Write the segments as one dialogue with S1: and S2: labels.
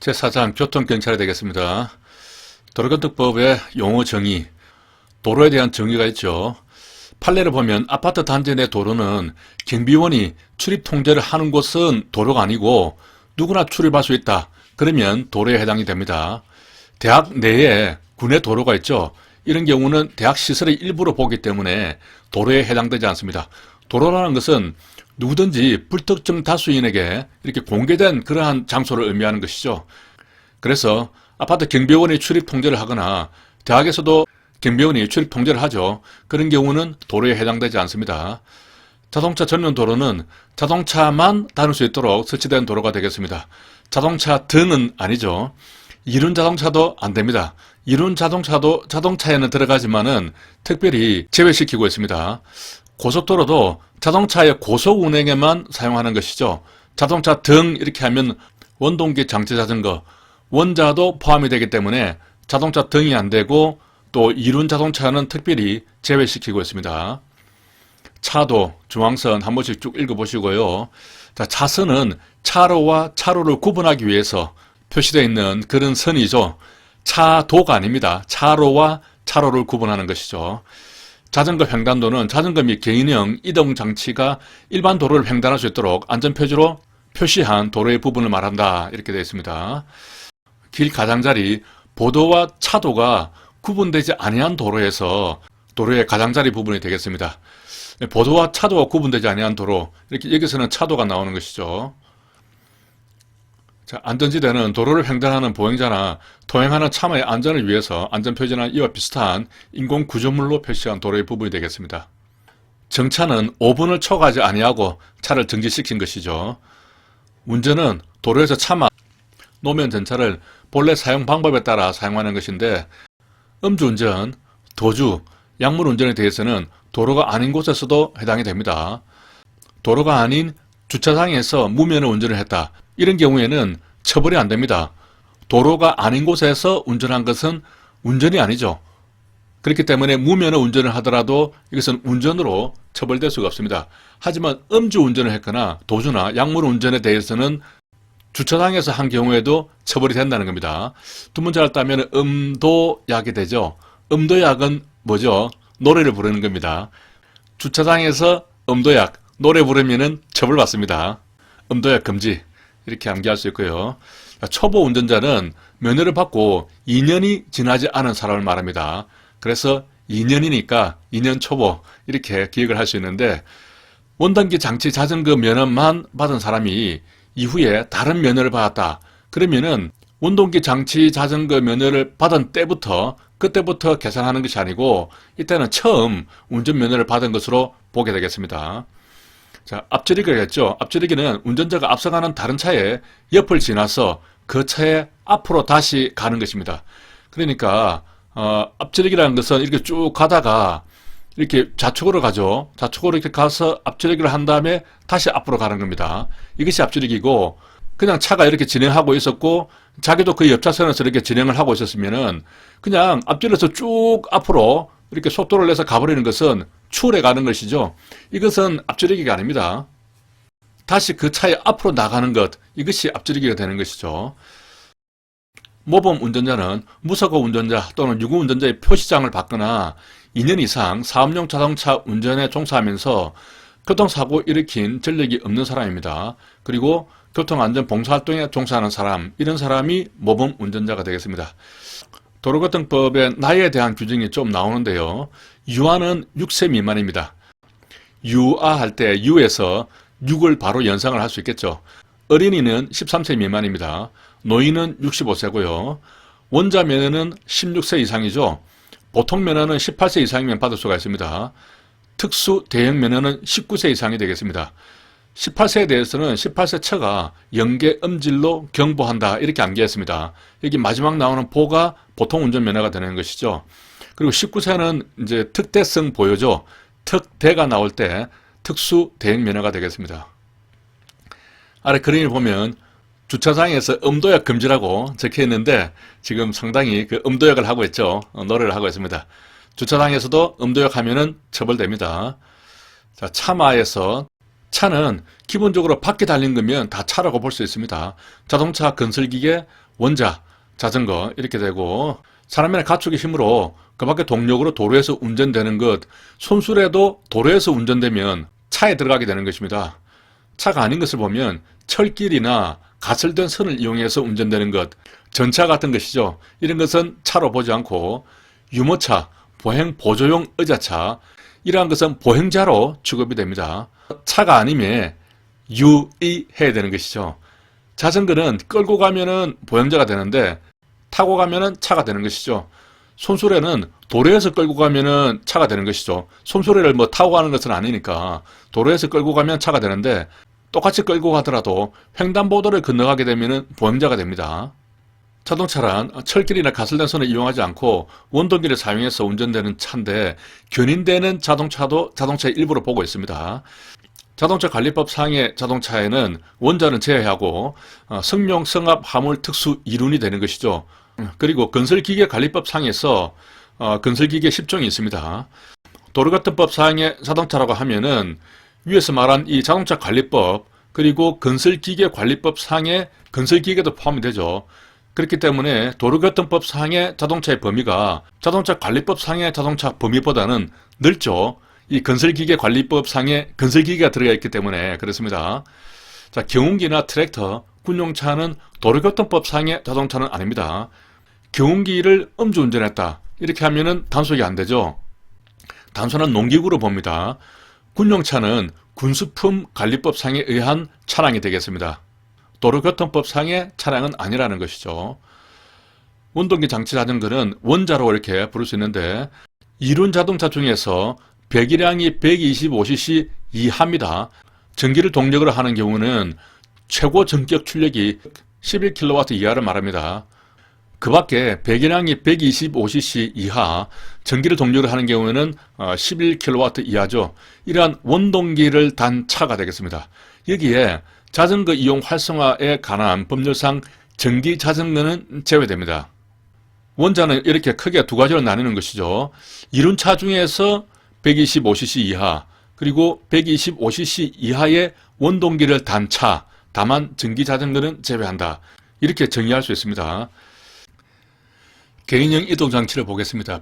S1: 제4장 교통경찰이 되겠습니다. 도로교통법의 용어 정의, 도로에 대한 정의가 있죠. 판례를 보면 아파트 단지 내 도로는 경비원이 출입 통제를 하는 곳은 도로가 아니고 누구나 출입할 수 있다. 그러면 도로에 해당이 됩니다. 대학 내에 군의 도로가 있죠. 이런 경우는 대학 시설의 일부로 보기 때문에 도로에 해당되지 않습니다. 도로라는 것은 누구든지 불특정 다수인에게 이렇게 공개된 그러한 장소를 의미하는 것이죠. 그래서 아파트 경비원이 출입 통제를 하거나 대학에서도 경비원이 출입 통제를 하죠. 그런 경우는 도로에 해당되지 않습니다. 자동차 전용 도로는 자동차만 다닐 수 있도록 설치된 도로가 되겠습니다. 자동차 등은 아니죠. 이륜 자동차도 안 됩니다. 이륜 자동차도 자동차에는 들어가지만은 특별히 제외시키고 있습니다. 고속도로도 자동차의 고속 운행에만 사용하는 것이죠. 자동차 등 이렇게 하면 원동기 장치 자전거, 원자도 포함이 되기 때문에 자동차 등이 안 되고 또 이륜 자동차는 특별히 제외시키고 있습니다. 차도 중앙선 한 번씩 쭉 읽어보시고요. 자, 차선은 차로와 차로를 구분하기 위해서 표시되어 있는 그런 선이죠. 차도가 아닙니다. 차로와 차로를 구분하는 것이죠. 자전거 횡단도는 자전거 및 개인형 이동 장치가 일반 도로를 횡단할 수 있도록 안전표지로 표시한 도로의 부분을 말한다. 이렇게 되어 있습니다. 길 가장자리, 보도와 차도가 구분되지 아니한 도로에서 도로의 가장자리 부분이 되겠습니다. 보도와 차도가 구분되지 아니한 도로, 이렇게 여기서는 차도가 나오는 것이죠. 자, 안전지대는 도로를 횡단하는 보행자나 통행하는 차의 안전을 위해서 안전표지나 이와 비슷한 인공 구조물로 표시한 도로의 부분이 되겠습니다. 정차는 5분을 초과하지 아니하고 차를 정지시킨 것이죠. 운전은 도로에서 차만 노면 전차를 본래 사용 방법에 따라 사용하는 것인데 음주운전, 도주, 약물운전에 대해서는 도로가 아닌 곳에서도 해당이 됩니다. 도로가 아닌 주차장에서 무면허 운전을 했다. 이런 경우에는 처벌이 안 됩니다. 도로가 아닌 곳에서 운전한 것은 운전이 아니죠. 그렇기 때문에 무면허 운전을 하더라도 이것은 운전으로 처벌될 수가 없습니다. 하지만 음주 운전을 했거나 도주나 약물 운전에 대해서는 주차장에서 한 경우에도 처벌이 된다는 겁니다. 두 문제를 따면 음도약이 되죠. 음도약은 뭐죠? 노래를 부르는 겁니다. 주차장에서 음도약, 노래 부르면은 처벌받습니다. 음도약 금지. 이렇게 암기할 수 있고요. 초보 운전자는 면허를 받고 2년이 지나지 않은 사람을 말합니다. 그래서 2년이니까 2년 초보 이렇게 기억을 할 수 있는데 원단기 장치 자전거 면허만 받은 사람이 이후에 다른 면허를 받았다. 그러면은 원동기 장치 자전거 면허를 받은 때부터 그때부터 계산하는 것이 아니고 이때는 처음 운전 면허를 받은 것으로 보게 되겠습니다. 자, 앞지르기겠죠. 앞지르기는 운전자가 앞서가는 다른 차의 옆을 지나서 그 차의 앞으로 다시 가는 것입니다. 그러니까 어, 앞지르기라는 것은 이렇게 쭉 가다가 이렇게 좌측으로 가죠. 좌측으로 이렇게 가서 앞지르기를 한 다음에 다시 앞으로 가는 겁니다. 이것이 앞지르기고 그냥 차가 이렇게 진행하고 있었고 자기도 그 옆차선에서 이렇게 진행을 하고 있었으면은 그냥 앞질러서 쭉 앞으로 이렇게 속도를 내서 가버리는 것은 추월해 가는 것이죠. 이것은 앞지르기가 아닙니다. 다시 그 차의 앞으로 나가는 것, 이것이 앞지르기가 되는 것이죠. 모범 운전자는 무사고 운전자 또는 유구 운전자의 표시장을 받거나 2년 이상 사업용 자동차 운전에 종사하면서 교통사고 일으킨 전력이 없는 사람입니다. 그리고 교통안전 봉사활동에 종사하는 사람, 이런 사람이 모범 운전자가 되겠습니다. 도로교통법에 나이에 대한 규정이 좀 나오는데요. 유아는 6세 미만입니다. 유아 할 때 유에서 6을 바로 연상을 할 수 있겠죠. 어린이는 13세 미만입니다. 노인은 65세고요. 원자 면허는 16세 이상이죠. 보통 면허는 18세 이상이면 받을 수가 있습니다. 특수 대형 면허는 19세 이상이 되겠습니다. 18세에 대해서는 18세 처가 연계 음질로 경보한다 이렇게 암기했습니다. 여기 마지막 나오는 보가 보통 운전 면허가 되는 것이죠. 그리고 19세는 이제 특대성 보여죠. 특대가 나올 때 특수 대행 면허가 되겠습니다. 아래 그림을 보면 주차장에서 음도약 금지라고 적혀 있는데 지금 상당히 그 음도약을 하고 있죠. 어, 노래를 하고 있습니다. 주차장에서도 음도약 하면은 처벌됩니다. 자, 차마에서 차는 기본적으로 바퀴 달린 거면 다 차라고 볼 수 있습니다. 자동차 건설기계 원자, 자전거 이렇게 되고 사람이나 가축의 힘으로 그 밖에 동력으로 도로에서 운전되는 것, 손수레도 도로에서 운전되면 차에 들어가게 되는 것입니다. 차가 아닌 것을 보면 철길이나 가설된 선을 이용해서 운전되는 것, 전차 같은 것이죠. 이런 것은 차로 보지 않고 유모차, 보행 보조용 의자차, 이러한 것은 보행자로 취급이 됩니다. 차가 아니면 유의해야 되는 것이죠. 자전거는 끌고 가면은 보행자가 되는데 타고 가면은 차가 되는 것이죠. 손수레는 도로에서 끌고 가면은 차가 되는 것이죠. 손수레를 뭐 타고 가는 것은 아니니까 도로에서 끌고 가면 차가 되는데 똑같이 끌고 가더라도 횡단보도를 건너가게 되면은 보행자가 됩니다. 자동차란 철길이나 가설된 선을 이용하지 않고 원동기를 사용해서 운전되는 차인데 견인되는 자동차도 자동차의 일부로 보고 있습니다. 자동차 관리법 상의 자동차에는 원자는 제외하고 어, 성용, 성합, 화물, 특수, 이륜이 되는 것이죠. 그리고 건설기계 관리법 상에서 어, 건설기계 10종이 있습니다. 도로교통법 상의 자동차라고 하면은 위에서 말한 이 자동차 관리법 그리고 건설기계 관리법 상의 건설기계도 포함이 되죠. 그렇기 때문에 도로교통법 상의 자동차의 범위가 자동차 관리법 상의 자동차 범위보다는 넓죠. 이 건설기계 관리법 상에 건설기계가 들어가 있기 때문에 그렇습니다. 자, 경운기나 트랙터, 군용차는 도로교통법 상의 자동차는 아닙니다. 경운기를 음주운전했다. 이렇게 하면은 단속이 안 되죠. 단순한 농기구로 봅니다. 군용차는 군수품 관리법 상에 의한 차량이 되겠습니다. 도로교통법 상의 차량은 아니라는 것이죠. 원동기 장치 자전거는 원자로 이렇게 부를 수 있는데 이륜 자동차 중에서 배기량이 125cc 이하입니다. 전기를 동력으로 하는 경우는 최고 전격 출력이 11kW 이하를 말합니다. 그 밖에 배기량이 125cc 이하, 전기를 동력으로 하는 경우에는 11kW 이하죠. 이러한 원동기를 단 차가 되겠습니다. 여기에 자전거 이용 활성화에 관한 법률상 전기 자전거는 제외됩니다. 원자는 이렇게 크게 두 가지로 나누는 것이죠. 이륜차 중에서 125cc 이하, 그리고 125cc 이하의 원동기를 단 차, 다만 전기 자전거는 제외한다. 이렇게 정의할 수 있습니다. 개인형 이동 장치를 보겠습니다.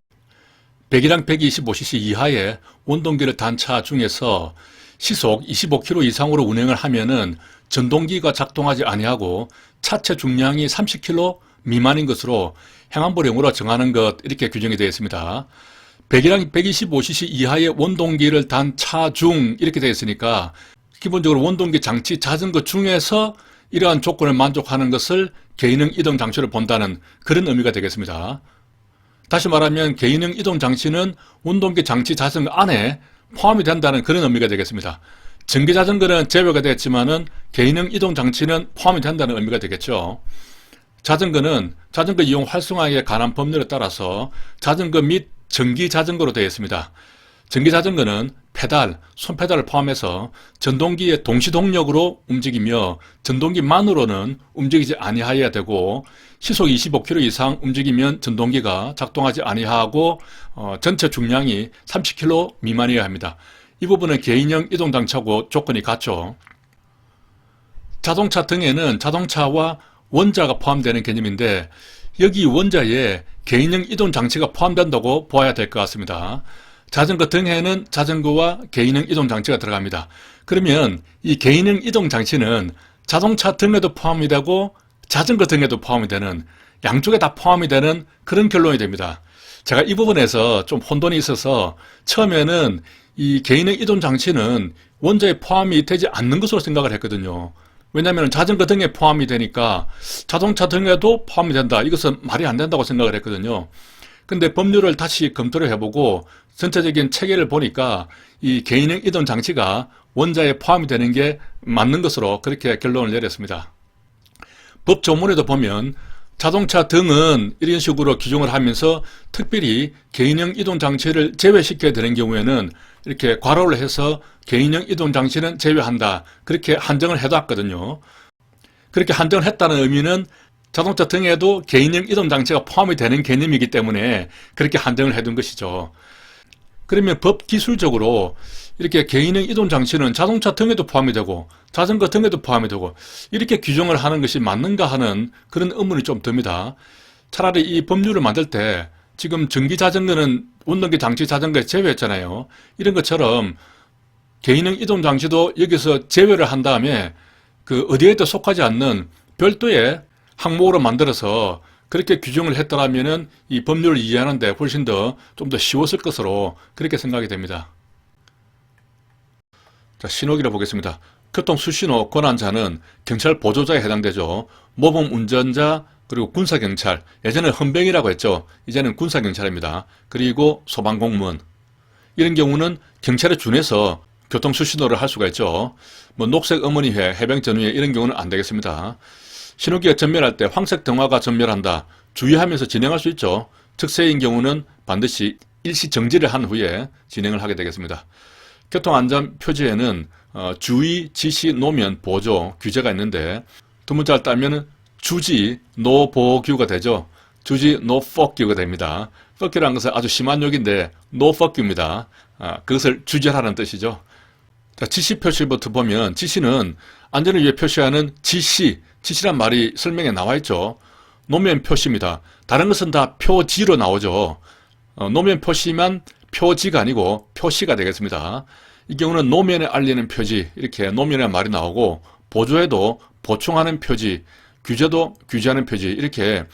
S1: 배기량 125cc 이하의 원동기를 단차 중에서 시속 25km 이상으로 운행을 하면은 전동기가 작동하지 아니하고 차체 중량이 30kg 미만인 것으로 행안부령으로 정하는 것 이렇게 규정이 되어 있습니다. 배기량 125cc 이하의 원동기를 단 차 중 이렇게 되어 있으니까 기본적으로 원동기 장치 자전거 중에서 이러한 조건을 만족하는 것을 개인형 이동 장치를 본다는 그런 의미가 되겠습니다. 다시 말하면 개인형 이동 장치는 원동기 장치 자전거 안에 포함이 된다는 그런 의미가 되겠습니다. 전기 자전거는 제외가 됐지만은 개인형 이동 장치는 포함이 된다는 의미가 되겠죠. 자전거는 자전거 이용 활성화에 관한 법률에 따라서 자전거 및 전기 자전거로 되어 있습니다. 전기 자전거는 페달, 손페달을 포함해서 전동기의 동시 동력으로 움직이며 전동기만으로는 움직이지 아니하여야 되고 시속 25km 이상 움직이면 전동기가 작동하지 아니하고 어, 전체 중량이 30kg 미만이어야 합니다. 이 부분은 개인형 이동장차고 조건이 같죠. 자동차 등에는 자동차와 원자가 포함되는 개념인데 여기 원자에 개인형 이동 장치가 포함된다고 보아야 될 것 같습니다. 자전거 등에는 자전거와 개인형 이동 장치가 들어갑니다. 그러면 이 개인형 이동 장치는 자동차 등에도 포함이 되고 자전거 등에도 포함이 되는 양쪽에 다 포함이 되는 그런 결론이 됩니다. 제가 이 부분에서 좀 혼돈이 있어서 처음에는 이 개인형 이동 장치는 원자에 포함이 되지 않는 것으로 생각을 했거든요. 왜냐하면 자전거 등에 포함이 되니까 자동차 등에도 포함이 된다. 이것은 말이 안 된다고 생각을 했거든요. 근데 법률을 다시 검토를 해보고 전체적인 체계를 보니까 이 개인형 이동 장치가 원자에 포함이 되는 게 맞는 것으로 그렇게 결론을 내렸습니다. 법 조문에도 보면 자동차 등은 이런 식으로 규정을 하면서 특별히 개인형 이동 장치를 제외시켜야 되는 경우에는 이렇게 괄호를 해서 개인형 이동 장치는 제외한다. 그렇게 한정을 해놨거든요. 그렇게 한정을 했다는 의미는 자동차 등에도 개인형 이동 장치가 포함이 되는 개념이기 때문에 그렇게 한정을 해둔 것이죠. 그러면 법 기술적으로 이렇게 개인형 이동 장치는 자동차 등에도 포함이 되고 자전거 등에도 포함이 되고 이렇게 규정을 하는 것이 맞는가 하는 그런 의문이 좀 듭니다. 차라리 이 법률을 만들 때 지금 전기 자전거는 운동기 장치 자전거에 제외했잖아요. 이런 것처럼 개인형 이동 장치도 여기서 제외를 한 다음에 그 어디에도 속하지 않는 별도의 항목으로 만들어서 그렇게 규정을 했더라면은 이 법률을 이해하는데 훨씬 더 좀 더 쉬웠을 것으로 그렇게 생각이 됩니다. 자, 신호기를 보겠습니다. 교통 수신호 권한자는 경찰 보조자에 해당되죠. 모범 운전자 그리고 군사경찰 예전에 헌병이라고 했죠. 이제는 군사경찰입니다. 그리고 소방공무원 이런 경우는 경찰에 준해서 교통 수신호를 할 수가 있죠. 뭐 녹색 어머니회, 해병 전후회 이런 경우는 안 되겠습니다. 신호기가 전멸할 때 황색 등화가 전멸한다. 주의하면서 진행할 수 있죠. 특세인 경우는 반드시 일시 정지를 한 후에 진행을 하게 되겠습니다. 교통안전 표지에는 어, 주의, 지시, 노면, 보조 규제가 있는데 두 문자를 따면 주지, 노 보규가 되죠. 주지, 노 fuck유가 됩니다. fuck유라는 것은 아주 심한 욕인데 no fuck유입니다. 아, 그것을 주절하는 뜻이죠. 자, 지시 표시부터 보면 지시는 안전을 위해 표시하는 지시, 지시란 말이 설명에 나와 있죠. 노면 표시입니다. 다른 것은 다 표지로 나오죠. 어, 노면 표시만 표지가 아니고 표시가 되겠습니다. 이 경우는 노면에 알리는 표지 이렇게 노면에 말이 나오고 보조에도 보충하는 표지, 규제도 규제하는 표지 이렇게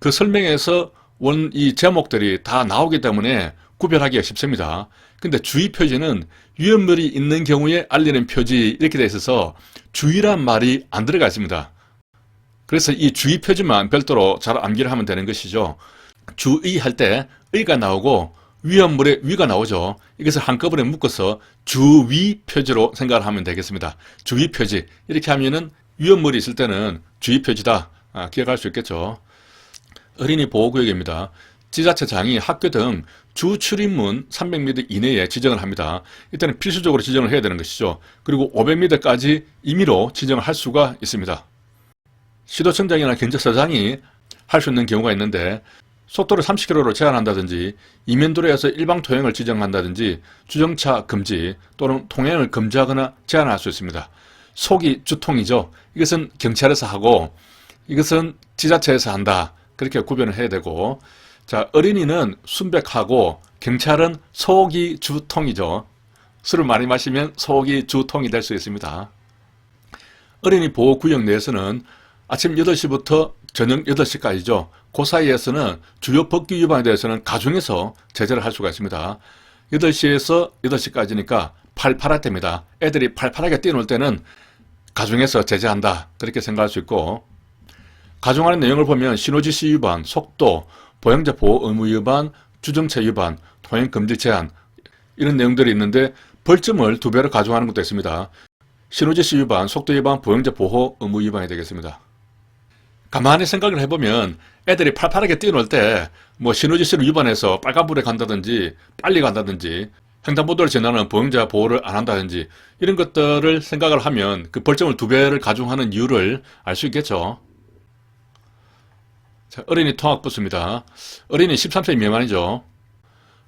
S1: 그 설명에서 원 이 제목들이 다 나오기 때문에 구별하기가 쉽습니다. 근데 주의 표지는 위험물이 있는 경우에 알리는 표지 이렇게 돼 있어서 주의란 말이 안 들어가 있습니다. 그래서 이 주의 표지만 별도로 잘 암기를 하면 되는 것이죠. 주의할 때 의가 나오고 위험물의 위가 나오죠. 이것을 한꺼번에 묶어서 주위 표지로 생각을 하면 되겠습니다. 주위 표지 이렇게 하면은 위험물이 있을 때는 주의 표지다 아, 기억할 수 있겠죠. 어린이 보호구역입니다. 지자체 장이 학교 등 주 출입문 300m 이내에 지정을 합니다. 이때는 필수적으로 지정을 해야 되는 것이죠. 그리고 500m까지 임의로 지정을 할 수가 있습니다. 시도청장이나 경찰서장이 할 수 있는 경우가 있는데 속도를 30km로 제한한다든지 이면도로에서 일방 통행을 지정한다든지 주정차 금지 또는 통행을 금지하거나 제한할 수 있습니다. 속이 주통이죠. 이것은 경찰에서 하고 이것은 지자체에서 한다. 그렇게 구별을 해야 되고 자 어린이는 순백하고 경찰은 속이 주통이죠. 술을 많이 마시면 속이 주통이 될 수 있습니다. 어린이 보호구역 내에서는 아침 8시부터 저녁 8시까지죠. 그 사이에서는 주요 법규 위반에 대해서는 가중해서 제재를 할 수가 있습니다. 8시에서 8시까지니까 팔팔할 때입니다. 애들이 팔팔하게 뛰어놀 때는 가중해서 제재한다. 그렇게 생각할 수 있고 가중하는 내용을 보면 신호지시 위반, 속도, 보행자 보호 의무 위반, 주정차 위반, 통행 금지 제한 이런 내용들이 있는데 벌점을 두 배로 가중하는 것도 있습니다. 신호지시 위반, 속도 위반, 보행자 보호 의무 위반이 되겠습니다. 가만히 생각을 해보면 애들이 팔팔하게 뛰어놀 때 뭐 신호지시를 위반해서 빨간불에 간다든지 빨리 간다든지 횡단보도를 지나는 보행자 보호를 안 한다든지 이런 것들을 생각을 하면 그 벌점을 두 배를 가중하는 이유를 알 수 있겠죠. 자, 어린이 통학버스입니다. 어린이 13세 미만이죠.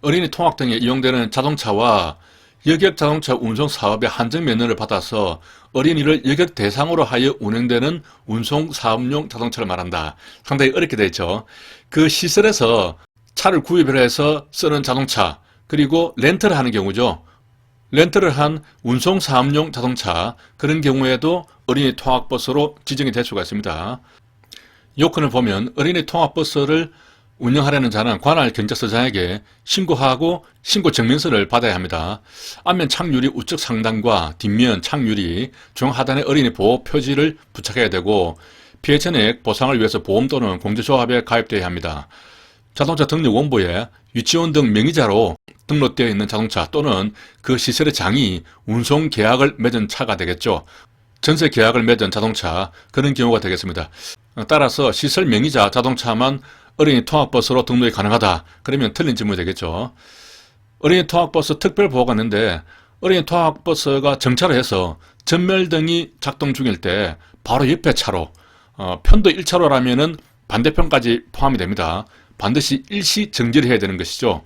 S1: 어린이 통학 등에 이용되는 자동차와 여객 자동차 운송 사업의 한정 면허를 받아서 어린이를 여객 대상으로 하여 운행되는 운송 사업용 자동차를 말한다. 상당히 어렵게 되어 있죠. 그 시설에서 차를 구입을 해서 쓰는 자동차, 그리고 렌트를 하는 경우죠. 렌트를 한 운송 사업용 자동차, 그런 경우에도 어린이 통학버스로 지정이 될 수가 있습니다. 요건을 보면 어린이 통학버스를 운영하려는 자는 관할 경찰서장에게 신고하고 신고 증명서를 받아야 합니다. 앞면 창유리 우측 상단과 뒷면 창유리 중하단에 어린이 보호 표지를 부착해야 되고 피해 전액 보상을 위해서 보험 또는 공제조합에 가입되어야 합니다. 자동차 등록 원부에 유치원 등 명의자로 등록되어 있는 자동차 또는 그 시설의 장이 운송 계약을 맺은 차가 되겠죠. 전세 계약을 맺은 자동차 그런 경우가 되겠습니다. 따라서 시설 명의자 자동차만 어린이 통학버스로 등록이 가능하다. 그러면 틀린 질문이 되겠죠. 어린이 통학버스 특별 보호가 있는데 어린이 통학버스가 정차를 해서 전멸등이 작동 중일 때 바로 옆에 차로 어, 편도 1차로라면은 반대편까지 포함이 됩니다. 반드시 일시 정지를 해야 되는 것이죠.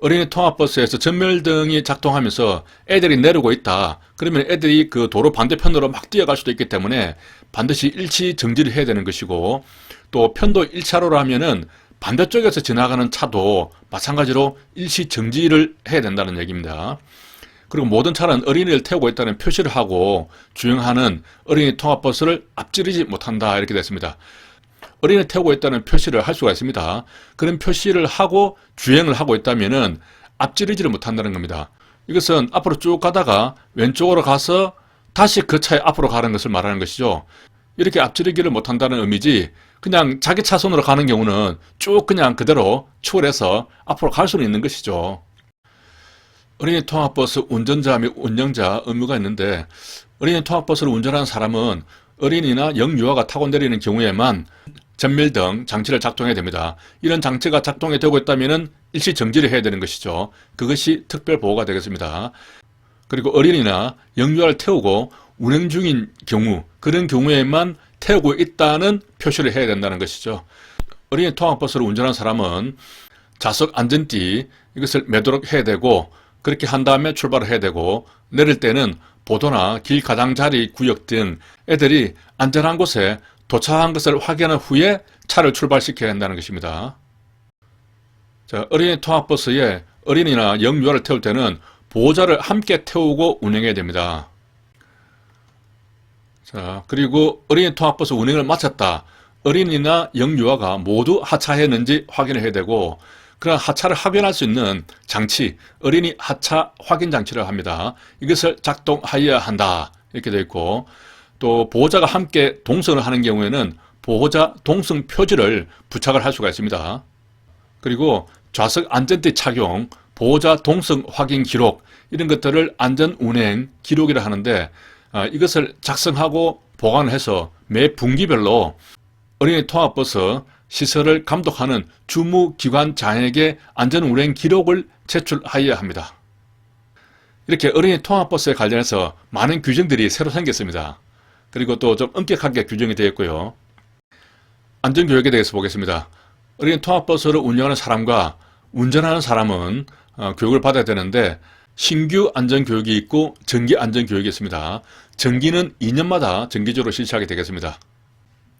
S1: 어린이 통학버스에서 전멸등이 작동하면서 애들이 내리고 있다. 그러면 애들이 그 도로 반대편으로 막 뛰어갈 수도 있기 때문에 반드시 일치 정지를 해야 되는 것이고 또 편도 1차로라면은 반대쪽에서 지나가는 차도 마찬가지로 일시 정지를 해야 된다는 얘기입니다. 그리고 모든 차는 어린이를 태우고 있다는 표시를 하고 주행하는 어린이 통학버스를 앞지르지 못한다 이렇게 됐습니다. 어린이 태우고 있다는 표시를 할 수가 있습니다. 그런 표시를 하고 주행을 하고 있다면은 앞지르지를 못한다는 겁니다. 이것은 앞으로 쭉 가다가 왼쪽으로 가서 다시 그 차에 앞으로 가는 것을 말하는 것이죠. 이렇게 앞지르기를 못한다는 의미지 그냥 자기 차선으로 가는 경우는 쭉 그냥 그대로 추월해서 앞으로 갈 수는 있는 것이죠. 어린이 통학버스 운전자 및 운영자 의무가 있는데 어린이 통학버스를 운전하는 사람은 어린이나 영유아가 타고 내리는 경우에만 전멸등 장치를 작동해야 됩니다. 이런 장치가 작동이 되고 있다면 일시 정지를 해야 되는 것이죠. 그것이 특별 보호가 되겠습니다. 그리고 어린이나 영유아를 태우고 운행 중인 경우 그런 경우에만 태우고 있다는 표시를 해야 된다는 것이죠. 어린이 통학버스를 운전하는 사람은 좌석 안전띠 이것을 매도록 해야 되고 그렇게 한 다음에 출발을 해야 되고 내릴 때는 보도나 길 가장자리 구역 등 애들이 안전한 곳에 도착한 것을 확인한 후에 차를 출발시켜야 한다는 것입니다. 자, 어린이 통학버스에 어린이나 영유아를 태울 때는 보호자를 함께 태우고 운행해야 됩니다. 자, 그리고 어린이 통학버스 운행을 마쳤다. 어린이나 영유아가 모두 하차했는지 확인을 해야 되고, 그런 하차를 확인할 수 있는 장치, 어린이 하차 확인 장치를 합니다. 이것을 작동하여야 한다. 이렇게 되어 있고, 또 보호자가 함께 동승을 하는 경우에는 보호자 동승 표지를 부착을 할 수가 있습니다. 그리고 좌석 안전띠 착용, 보호자 동승 확인 기록 이런 것들을 안전 운행 기록이라 하는데 아, 이것을 작성하고 보관을 해서 매 분기별로 어린이 통학버스 시설을 감독하는 주무기관장에게 안전 운행 기록을 제출하여야 합니다. 이렇게 어린이 통학버스에 관련해서 많은 규정들이 새로 생겼습니다. 그리고 또 좀 엄격하게 규정이 되어 있고요. 안전교육에 대해서 보겠습니다. 어린이 통학버스를 운영하는 사람과 운전하는 사람은 어, 교육을 받아야 되는데 신규 안전교육이 있고 정기 안전교육이 있습니다. 정기는 2년마다 정기적으로 실시하게 되겠습니다.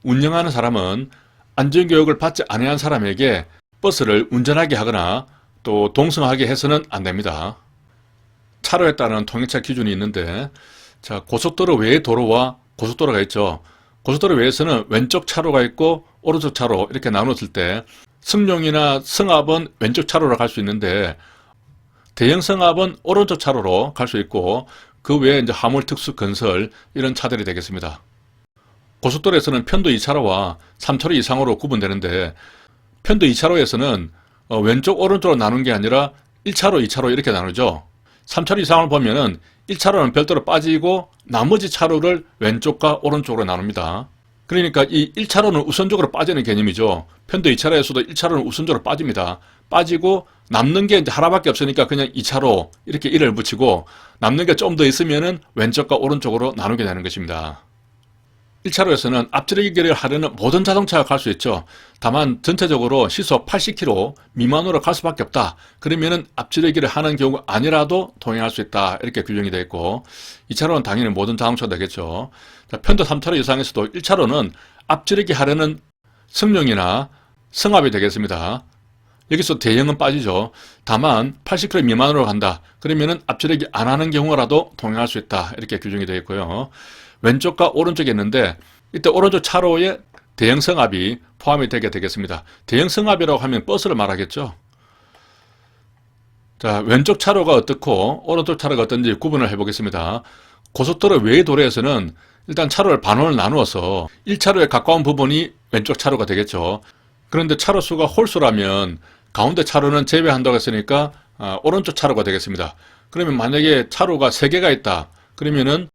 S1: 운영하는 사람은 안전교육을 받지 아니한 사람에게 버스를 운전하게 하거나 또 동승하게 해서는 안 됩니다. 차로에 따른 통행차 기준이 있는데 자 고속도로 외의 도로와 고속도로가 있죠. 고속도로 외에서는 왼쪽 차로가 있고 오른쪽 차로 이렇게 나눴을 때 승용이나 승합은 왼쪽 차로로 갈 수 있는데 대형 승합은 오른쪽 차로로 갈 수 있고 그 외에 이제 화물 특수 건설 이런 차들이 되겠습니다. 고속도로에서는 편도 2차로와 3차로 이상으로 구분되는데 편도 2차로에서는 어, 왼쪽 오른쪽으로 나눈 게 아니라 1차로 2차로 이렇게 나누죠. 3차로 이상을 보면은 1차로는 별도로 빠지고 나머지 차로를 왼쪽과 오른쪽으로 나눕니다. 그러니까 이 1차로는 우선적으로 빠지는 개념이죠. 편도 2차로에서도 1차로는 우선적으로 빠집니다. 빠지고 남는 게 이제 하나밖에 없으니까 그냥 2차로 이렇게 1을 붙이고 남는 게 좀 더 있으면은 왼쪽과 오른쪽으로 나누게 되는 것입니다. 1차로에서는 앞지르기를 하려는 모든 자동차가 갈 수 있죠. 다만 전체적으로 시속 80km 미만으로 갈 수밖에 없다. 그러면은 앞지르기를 하는 경우 아니라도 통행할 수 있다. 이렇게 규정이 되어 있고 2차로는 당연히 모든 자동차가 되겠죠. 자, 편도 3차로 이상에서도 1차로는 앞지르기 하려는 승용이나 승합이 되겠습니다. 여기서 대형은 빠지죠. 다만 80km 미만으로 간다. 그러면은 앞지르기 안 하는 경우라도 통행할 수 있다. 이렇게 규정이 되어 있고요. 왼쪽과 오른쪽에 있는데 이때 오른쪽 차로에 대형 승합이 포함이 되게 되겠습니다. 대형 승합이라고 하면 버스를 말하겠죠. 자, 왼쪽 차로가 어떻고 오른쪽 차로가 어떤지 구분을 해보겠습니다. 고속도로 외의 도로에서는 일단 차로를 반원을 나누어서 1차로에 가까운 부분이 왼쪽 차로가 되겠죠. 그런데 차로 수가 홀수라면 가운데 차로는 제외한다고 했으니까 아, 오른쪽 차로가 되겠습니다. 그러면 만약에 차로가 3개가 있다. 그러면은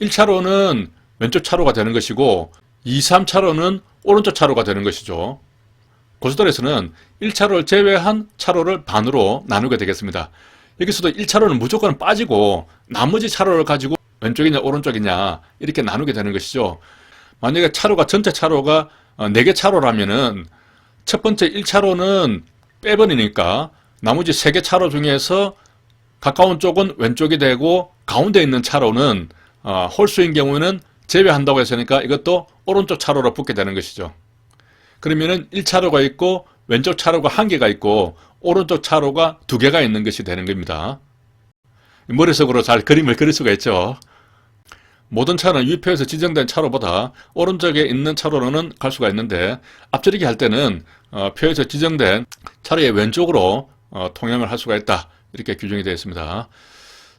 S1: 1차로는 왼쪽 차로가 되는 것이고 2, 3차로는 오른쪽 차로가 되는 것이죠. 고속도로에서는 1차로를 제외한 차로를 반으로 나누게 되겠습니다. 여기서도 1차로는 무조건 빠지고 나머지 차로를 가지고 왼쪽이냐 오른쪽이냐 이렇게 나누게 되는 것이죠. 만약에 차로가 전체 차로가 4개 차로라면은 첫 번째 1차로는 빼버리니까 나머지 세개 차로 중에서 가까운 쪽은 왼쪽이 되고 가운데 있는 차로는 어, 홀수인 경우에는 제외한다고 했으니까 이것도 오른쪽 차로로 붙게 되는 것이죠. 그러면은 1차로가 있고 왼쪽 차로가 한 개가 있고 오른쪽 차로가 두 개가 있는 것이 되는 겁니다. 머릿속으로 잘 그림을 그릴 수가 있죠. 모든 차는 위표에서 지정된 차로보다 오른쪽에 있는 차로로는 갈 수가 있는데 앞지르기 할 때는 어, 표에서 지정된 차로의 왼쪽으로 어, 통행을 할 수가 있다. 이렇게 규정이 되어 있습니다.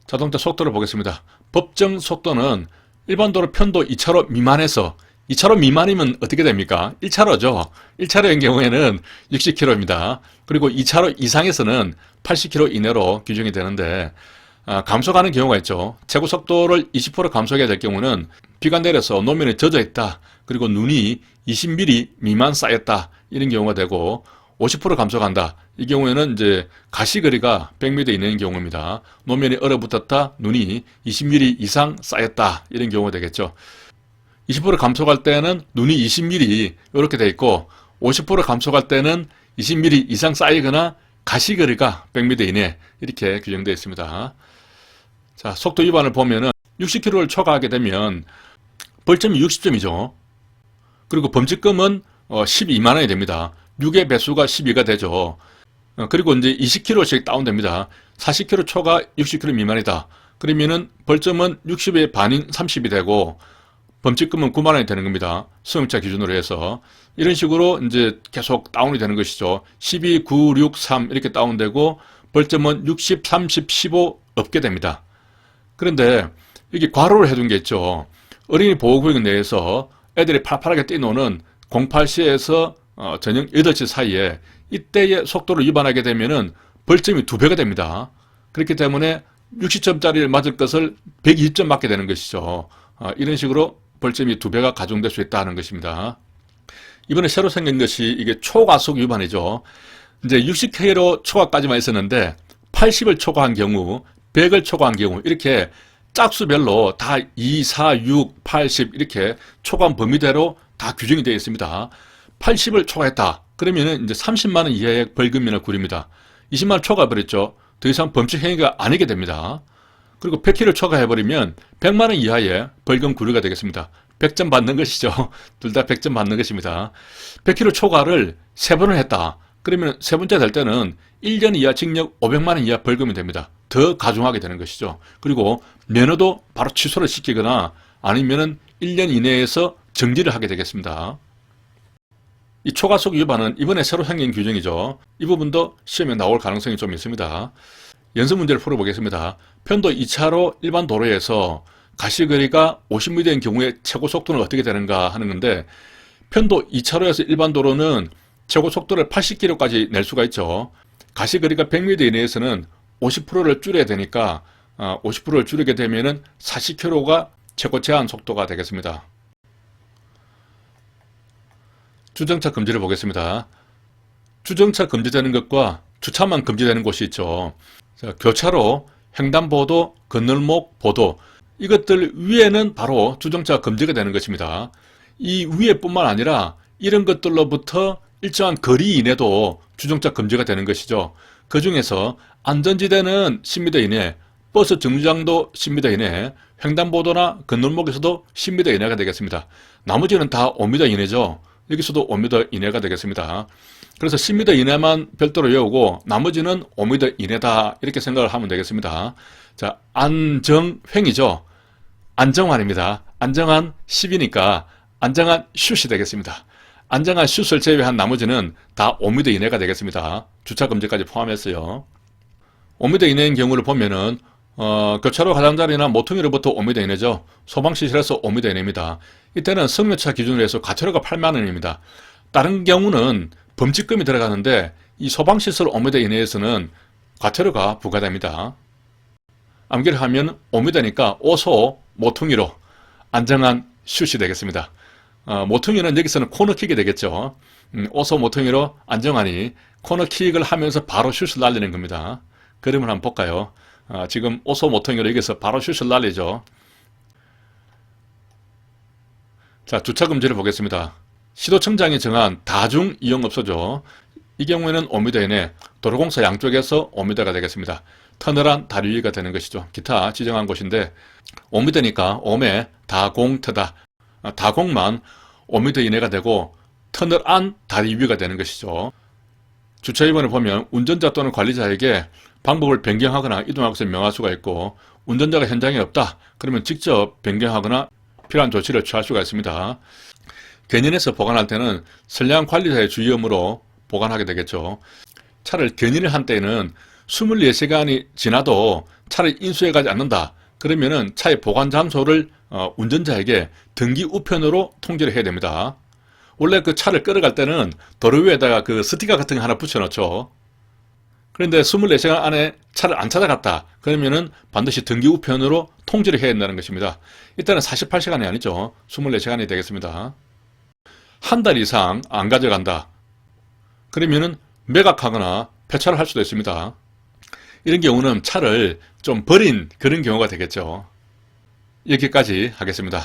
S1: 자동차 속도를 보겠습니다. 법정 속도는 일반 도로 편도 2차로 미만에서 2차로 미만이면 어떻게 됩니까? 1차로죠. 1차로인 경우에는 60km입니다. 그리고 2차로 이상에서는 80km 이내로 규정이 되는데 아, 감속하는 경우가 있죠. 최고 속도를 20% 감속해야 될 경우는 비가 내려서 노면에 젖어 있다. 그리고 눈이 20mm 미만 쌓였다. 이런 경우가 되고 50% 감속한다. 이 경우에는 이제 가시거리가 100m 이내인 경우입니다. 노면이 얼어붙었다. 눈이 20mm 이상 쌓였다. 이런 경우가 되겠죠. 20% 감속할 때는 눈이 20mm 이렇게 돼 있고 50% 감속할 때는 20mm 이상 쌓이거나 가시거리가 100m 이내 이렇게 규정되어 있습니다. 자, 속도 위반을 보면은 60km를 초과하게 되면 벌점이 60점이죠. 그리고 범칙금은 12만 원이 됩니다. 6의 배수가 12가 되죠. 어, 그리고 이제 20km씩 다운됩니다. 40km 초과 60km 미만이다. 그러면은 벌점은 60의 반인 30이 되고 범칙금은 9만 원이 되는 겁니다. 수용차 기준으로 해서 이런 식으로 이제 계속 다운이 되는 것이죠. 12, 9, 6, 3 이렇게 다운되고 벌점은 60, 30, 15 없게 됩니다. 그런데 이게 과로를 해둔 게 있죠. 어린이 보호구역 내에서 애들이 팔팔하게 뛰노는 08시에서 어, 저녁 8시 사이에 이때의 속도를 위반하게 되면은 벌점이 두 배가 됩니다. 그렇기 때문에 60점짜리를 맞을 것을 120점 맞게 되는 것이죠. 어, 이런 식으로 벌점이 두 배가 가중될 수 있다는 것입니다. 이번에 새로 생긴 것이 이게 초과속 위반이죠. 이제 60km 초과까지만 있었는데 80을 초과한 경우, 100을 초과한 경우 이렇게 짝수별로 다 2, 4, 6, 80 이렇게 초과한 범위대로 다 규정이 되어 있습니다. 80을 초과했다. 그러면은 이제 30만 원 이하의 벌금이나 구립니다. 20만 원 초과해버렸죠. 더 이상 범칙 행위가 아니게 됩니다. 그리고 100km를 초과해버리면 100만 원 이하의 벌금 구류가 되겠습니다. 100점 받는 것이죠. 둘 다 100점 받는 것입니다. 100km 초과를 세 번을 했다. 그러면 세 번째 될 때는 1년 이하 징역 500만 원 이하 벌금이 됩니다. 더 가중하게 되는 것이죠. 그리고 면허도 바로 취소를 시키거나 아니면은 1년 이내에서 정지를 하게 되겠습니다. 이 초과속 위반은 이번에 새로 생긴 규정이죠. 이 부분도 시험에 나올 가능성이 좀 있습니다. 연습 문제를 풀어보겠습니다. 편도 2차로 일반 도로에서 가시거리가 50m인 경우에 최고 속도는 어떻게 되는가 하는 건데 편도 2차로에서 일반 도로는 최고 속도를 80km까지 낼 수가 있죠. 가시거리가 100m 이내에서는 50%를 줄여야 되니까 50%를 줄이게 되면 은 40km가 최고 제한 속도가 되겠습니다. 주정차 금지를 보겠습니다. 주정차 금지되는 것과 주차만 금지되는 곳이 있죠. 자, 교차로, 횡단보도, 건널목, 보도 이것들 위에는 바로 주정차 금지가 되는 것입니다. 이 위에뿐만 아니라 이런 것들로부터 일정한 거리 이내도 주정차 금지가 되는 것이죠. 그 중에서 안전지대는 10m 이내, 버스 정류장도 10m 이내, 횡단보도나 건널목에서도 10m 이내가 되겠습니다. 나머지는 다 5m 이내죠. 여기서도 5m 이내가 되겠습니다. 그래서 10m 이내만 별도로 외우고 나머지는 5m 이내다 이렇게 생각을 하면 되겠습니다. 자, 안정횡이죠. 안정환입니다. 안정환 10이니까 안정환 슛이 되겠습니다. 안정한 슛을 제외한 나머지는 다 5m 이내가 되겠습니다. 주차 금지까지 포함했어요. 5m 이내인 경우를 보면은 어, 교차로 가장자리나 모퉁이로부터 5m 이내죠. 소방시설에서 5m 이내입니다. 이때는 승용차 기준으로 해서 과태료가 8만 원입니다. 다른 경우는 범칙금이 들어가는데 이 소방시설 5m 이내에서는 과태료가 부과됩니다. 암기를 하면 5m니까 오소 모퉁이로 안정한 슛이 되겠습니다. 어, 모퉁이는 여기서는 코너킥이 되겠죠. 음, 오소 모퉁이로 안정하니 코너킥을 하면서 바로 슛을 날리는 겁니다. 그림을 한번 볼까요? 어, 지금 오소 모퉁이로 여기서 바로 슛을 날리죠. 자, 주차 금지를 보겠습니다. 시도청장이 정한 다중 이용업소죠. 이 경우에는 5m 이내 도로공사 양쪽에서 5m가 되겠습니다. 터널한 다리 위가 되는 것이죠. 기타 지정한 곳인데 5m니까 5매 다공터다. 아, 다공만 5m 이내가 되고 터널 안 다리 위가 되는 것이죠. 주차위반을 보면 운전자 또는 관리자에게 방법을 변경하거나 것을 명할 수가 있고 운전자가 현장에 없다. 그러면 직접 변경하거나 필요한 조치를 취할 수가 있습니다. 견인해서 보관할 때는 선량한 관리자의 주의음으로 보관하게 되겠죠. 차를 견인을 한 때에는 24시간이 지나도 차를 인수해 가지 않는다. 그러면은 차의 보관 장소를 어, 운전자에게 등기 우편으로 통지를 해야 됩니다. 원래 그 차를 끌어갈 때는 도로 위에다가 그 스티커 같은 거 하나 붙여놓죠. 그런데 24시간 안에 차를 안 찾아갔다. 그러면은 반드시 등기 우편으로 통지를 해야 된다는 것입니다. 이때는 48시간이 아니죠. 24시간이 되겠습니다. 한 달 이상 안 가져간다. 그러면은 매각하거나 폐차를 할 수도 있습니다. 이런 경우는 차를 좀 버린 그런 경우가 되겠죠. 여기까지 하겠습니다.